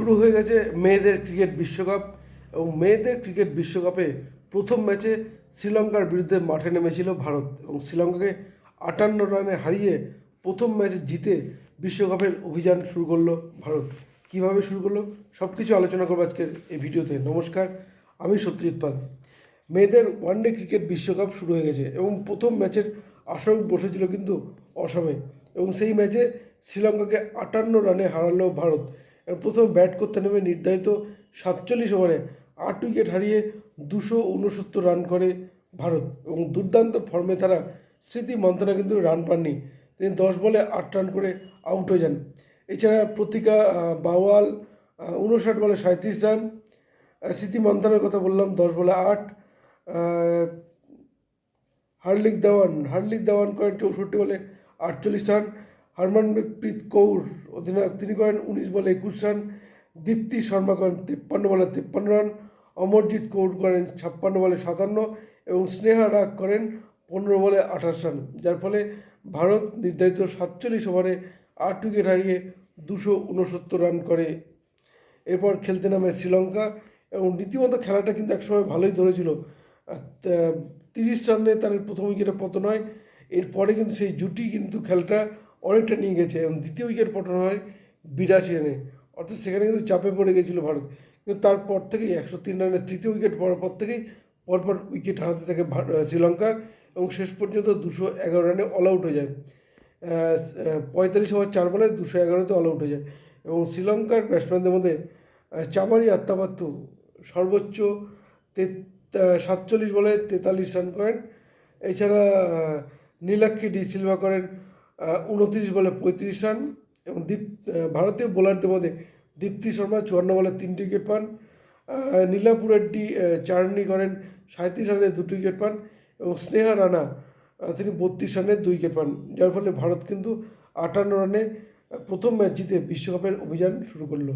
শুরু হয়ে গেছে মেয়েদের ক্রিকেট বিশ্বকাপ এবং মেয়েদের ক্রিকেট বিশ্বকাপে প্রথম ম্যাচে শ্রীলঙ্কার বিরুদ্ধে মাঠে নেমেছিল ভারত এবং শ্রীলঙ্কাকে আটান্ন রানে হারিয়ে প্রথম ম্যাচে জিতে বিশ্বকাপের অভিযান শুরু করল ভারত। কীভাবে শুরু করল? সব কিছু আলোচনা করব আজকের এই ভিডিওতে। নমস্কার, আমি সত্যজিৎ পাল। মেয়েদের ওয়ানডে ক্রিকেট বিশ্বকাপ শুরু হয়ে গেছে এবং প্রথম ম্যাচের আসর বসেছিল কিন্তু অসমে এবং সেই ম্যাচে শ্রীলঙ্কাকে আটান্ন রানে হারালো ভারত। প্রথম ব্যাট করতে নেমে নির্ধারিত সাতচল্লিশ ওভারে আট উইকেট হারিয়ে দুশো উনসত্তর রান করে ভারত এবং দুর্দান্ত ফর্মে তারা স্মৃতি মন্থনা কিন্তু রান পাননি। তিনি দশ বলে আট রান করে আউট হয়ে যান। এছাড়া প্রতিকা বাওয়াল উনষাট বলে সাঁত্রিশ রান স্মৃতি মন্থনের কথা বললাম, দশ বলে আট হার্লিক দেওয়ান হার্লিক দেওয়ান করেন চৌষট্টি বলে আটচল্লিশ রান হরমনপ্রীত কৌর, অধিনায়ক তিনি করেন উনিশ বলে একুশ রান, দীপ্তি শর্মা করেন তিপ্পান্ন বলে তিপ্পান্ন রান, অমরজিৎ কৌর করেন ছাপ্পান্ন বলে সাতান্ন এবং স্নেহা রাগ করেন পনেরো বলে আঠাশ রান, যার ফলে ভারত নির্ধারিত সাতচল্লিশ ওভারে আট উইকেট হারিয়ে দুশো উনসত্তর রান করে। এরপর খেলতে নামে শ্রীলঙ্কা এবং রীতিমতো খেলাটা কিন্তু একসময় ভালোই ধরেছিল। তিরিশ রানে তার প্রথম উইকেটে পতন হয়, এরপরে কিন্তু সেই জুটি কিন্তু খেলাটা অনেকটা নিয়ে গেছে এবং দ্বিতীয় উইকেট পতন হয় বিরাশি রানে। অর্থাৎ সেখানে কিন্তু চাপে পড়ে গেছিল ভারত। কিন্তু তারপর থেকেই একশো তিন রানের তৃতীয় উইকেট পড়ার পর থেকেই পরপর উইকেট হারাতে থাকে শ্রীলঙ্কা এবং শেষ পর্যন্ত দুশো এগারো রানে অল আউট হয়ে যায়। পঁয়তাল্লিশ ওভার চার বলে দুশো এগারোতে অল আউট হয়ে যায়। এবং শ্রীলঙ্কার ব্যাটসম্যানদের মধ্যে চামারি আত্মাপাত্তু সর্বোচ্চ তে- সাতচল্লিশ বলে তেতাল্লিশ রান করেন। এছাড়া নীলাক্ষী ডি সিলভা করেন। উনত্রিশ বলে পঁয়ত্রিশ রান এবং দীপ ভারতীয় বোলারদের মধ্যে দীপ্তি শর্মা চুয়ান্ন বলে তিনটি উইকেট পান। নীলাপুর রেড্ডি আহ, করেন সাঁত্রিশ রানে দুটি উইকেট পান এবং স্নেহা রানা তিনি বত্রিশ রানে দুই উইকেট পান। যার ফলে ভারত কিন্তু আটান্ন রানে প্রথম ম্যাচ জিতে বিশ্বকাপের অভিযান শুরু করল।